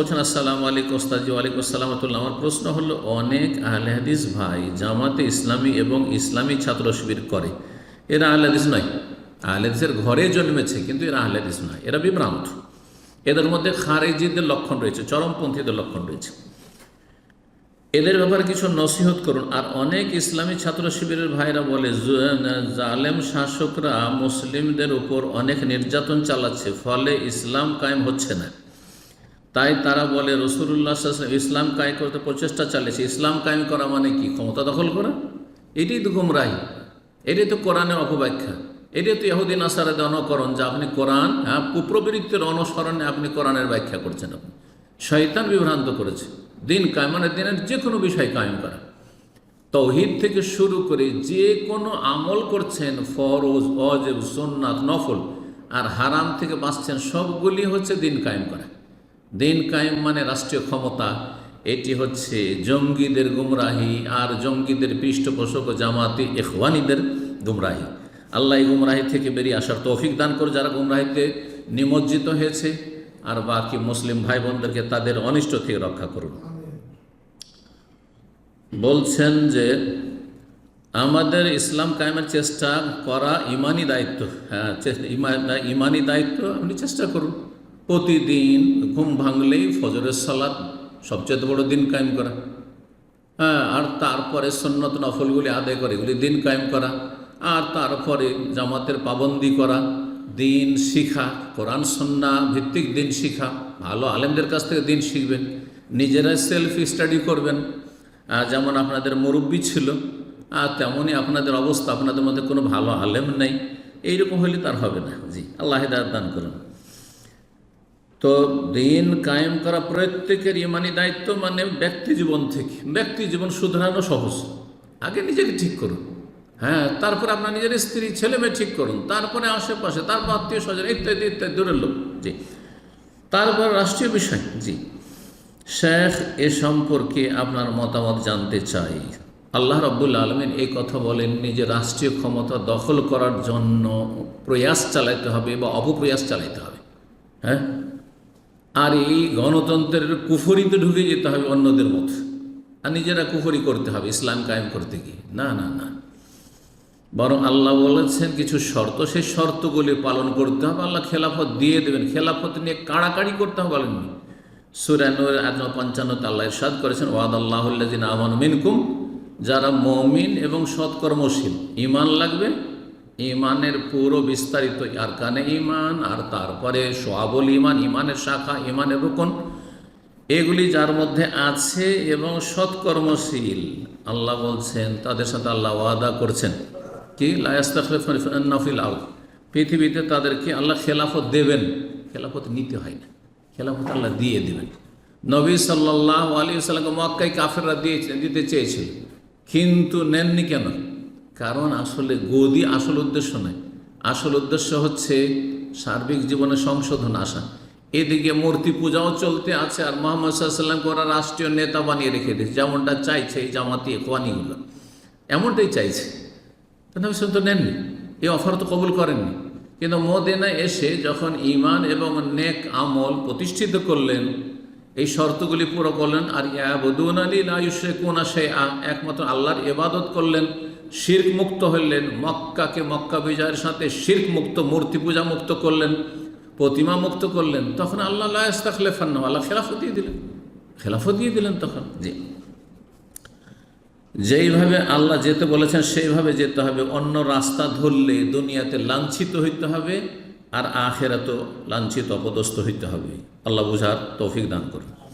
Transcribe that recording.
বলছেন, আসসালামু আলাইকুম ওস্তাজি ওয়ালাইকুম আসসালামতুল্লাহ আমার প্রশ্ন হলো, অনেক আহলে হাদিস ভাই জামাতে ইসলামী এবং ইসলামী ছাত্র শিবির করে। এরা আহলে হাদিস নয়। আহলে হাদিসের ঘরে জন্মেছে, কিন্তু এরা আহলে হাদিস নয়। এরা বিভ্রান্ত। এদের মধ্যে খারেজিদের লক্ষণ রয়েছে, চরমপন্থীদের লক্ষণ রয়েছে। এদের ব্যাপারে কিছু নসিহত করুন। আর অনেক ইসলামী ছাত্র শিবিরের ভাইরা বলে জালেম শাসকরা মুসলিমদের উপর অনেক নির্যাতন চালাচ্ছে, ফলে ইসলাম কায়েম হচ্ছে না। তাই তারা বলে রসুল্লাহ ইসলাম কায়েম করতে প্রচেষ্টা চালিয়েছে। ইসলাম কায়েম করা মানে কি? ক্ষমতা দখল করা। এটাই তো গুমরাহি। এটাই তো কোরআনের অপব্যাখ্যা। এটাই তো ইহুদিন আসারের অনুকরণ যে আপনি কোরআন হ্যাঁ কুপ্রবৃত্তির অনুসরণে আপনি কোরআনের ব্যাখ্যা করছেন আপনি। শয়তান বিভ্রান্ত করেছে। দিন কায়েম মানে দিনের যে কোনো বিষয় কায়েম করা। তৌহিদ থেকে শুরু করে যে কোনো আমল করছেন, ফরজ অজেব সোননাথ নফল, আর হারাম থেকে বাঁচছেন, সবগুলি হচ্ছে দিন কায়েম করা। দিন কায়েম মানে রাষ্ট্রীয় ক্ষমতা। এটি হচ্ছে জঙ্গিদের গুমরাহি আর জঙ্গিদের পৃষ্ঠপোষক জামাতি এখওয়ানিদের গুমরাহি। আল্লাহ গুমরাহি থেকে বেরিয়ে আসার তৌফিক দান করে যারা গুমরাহিতে নিমজ্জিত হয়েছে। আর বাকি মুসলিম ভাই বোনদেরকে তাদের অনিষ্ট থেকে রক্ষা করুন। বলছেন যে, আমাদের ইসলাম কায়েমের চেষ্টা করা ইমানি দায়িত্ব। হ্যাঁ ইমানি দায়িত্ব আপনি চেষ্টা করুন। প্রতিদিন ঘুম ভাঙলেই ফজরের সালাদ সবচেয়ে বড় দিন কায়েম করা। হ্যাঁ আর তারপরে সন্ন্যত নফলগুলি আদায় করে, এগুলি দিন কায়েম করা। আর তারপরে জামাতের পাবন্দি করা, দিন শিখা, কোরআন, সন্না ভিত্তিক দিন শিখা। ভালো আলেমদের কাছ থেকে দিন শিখবেন, নিজেরাই সেলফ স্টাডি করবেন। যেমন আপনাদের মুরব্বী ছিল আর তেমনই আপনাদের অবস্থা, আপনাদের মধ্যে কোনো ভালো আলেম নেই। এইরকম হলে তার হবে না। জি, আল্লাহ দান করুন। তো দিন কায়েম করা প্রত্যেকের ইমানি দায়িত্ব মানে ব্যক্তি জীবন থেকে। ব্যক্তি জীবন শুধরানো সহজ। আগে নিজেকে ঠিক করুন। হ্যাঁ তারপরে আপনার নিজের স্ত্রী, ছেলে মেয়ে ঠিক করুন। তারপরে আশেপাশে, তারপর আত্মীয় স্বজন, ইত্যাদি ইত্যাদি, দূরের লোক। জি। তারপর রাষ্ট্রীয় বিষয়। জি। শেখ এ সম্পর্কে আপনার মতামত জানতে চাই। আল্লাহ রব্বুল আলমিন এই কথা বলেননি যে রাষ্ট্রীয় ক্ষমতা দখল করার জন্য প্রয়াস চালাইতে হবে বা অপপ্রয়াস চালাইতে হবে। হ্যাঁ? আর এই গণতন্ত্রের কুফরিতে ঢুকে যেতে হবে অন্যদের মতো। আর নিজেরা কুফরি করতে হবে, ইসলাম কায়েম করতে গিয়ে। না না না। বরং আল্লাহ বলেছেন কিছু শর্ত সেই শর্তগুলি পালন করতে হবে। আল্লাহ খেলাফত দিয়ে দেবেন। খেলাফত নিয়ে কাড়াকাড়ি করতে হবে বলেননি। সুরানুর আজ পঞ্চান্নতে আল্লাহ ইরশাদ করেছেন ওয়াদ আল্লাহুল্লাদিন আমান মিনকুম, যারা মমিন এবং সৎকর্মশীল ইমান লাগবে ইমানের পুরো বিস্তারিত, আর কানে ইমান, আর তারপরে সোয়াবল ইমান, ইমানের শাখা, ইমানের রুকন, এগুলি যার মধ্যে আছে এবং সৎকর্মশীল। আল্লাহ বলছেন, তাদের সাথে আল্লাহ ওয়াদা করছেন। কি? লায়াস্তাফিল আল পৃথিবীতে তাদেরকে আল্লাহ খেলাফত দেবেন। খেলাফত নিতে হয় না। খেলাফত আল্লাহ দিয়ে দেবেন। নবী সাল্লাহ আলী সাল্লামকে মক্কাই কাফেররা দিয়ে দিতে চেয়েছিল। কিন্তু নেননি কেন? কারণ আসলে গদি আসল উদ্দেশ্য নয়। আসল উদ্দেশ্য হচ্ছে সার্বিক জীবনে সংশোধন আসা। এদিকে মূর্তি পূজাও চলতে আছে আর মোহাম্মদ সাল্লামকে ওরা রাষ্ট্রীয় নেতা বানিয়ে রেখে দিয়েছে। যেমনটা চাইছে এই জামাতি কোয়ানিগুলো এমনটাই চাইছে। নবী তো নেননি। এই অফার তো কবুল করেননি। কিন্তু মোদেনা এসে যখন ইমান এবং নেক আমল প্রতিষ্ঠিত করলেন, এই শর্তগুলি পুরো করলেন, আর ইয়াবুদুন আলী লায়ুসে কোন সে একমাত্র আল্লাহর এবাদত করলেন। শির্ক মুক্ত হইলেন, মক্কাকে মক্কা বিজয়ের সাথে শির্ক মুক্ত মূর্তি পূজা মুক্ত করলেন, প্রতিমা মুক্ত করলেন, তখন আল্লাহ লাস্তাখলেফান্ন আল্লাহ খেলাফত দিয়ে দিলেন। খেলাফত দিয়ে দিলেন তখন। জি। যেইভাবে আল্লাহ যেতে বলেছেন, সেইভাবে যেতে হবে। অন্য রাস্তা ধরলে দুনিয়াতে লাঞ্ছিত হইতে হবে, আর আখেরাত লাঞ্ছিত, অপদস্থ হইতে হবে। আল্লাহ বুঝার তৌফিক দান করুন।